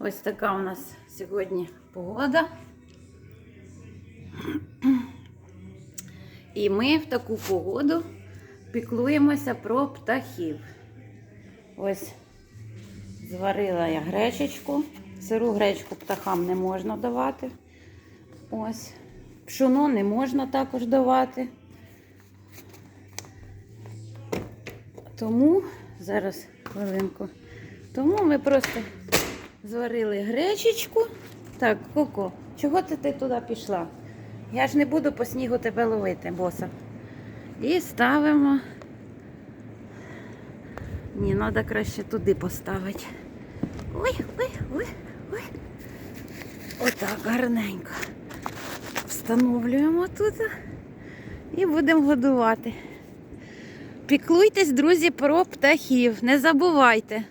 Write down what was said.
Ось така у нас сьогодні погода. І ми в таку погоду піклуємося про птахів. Ось зварила я гречечку. Сиру гречку птахам не можна давати. Ось. Пшоно не можна також давати. Тому, зараз хвилинку. Тому ми просто зварили гречечку. Так, Коко, чого ти, ти туди пішла? Я ж не буду по снігу тебе ловити, боса. І ставимо. Ні, треба краще туди поставити. Ой, ой, ой, ой. Отак гарненько. Встановлюємо тут і будемо годувати. Піклуйтесь, друзі, про птахів. Не забувайте.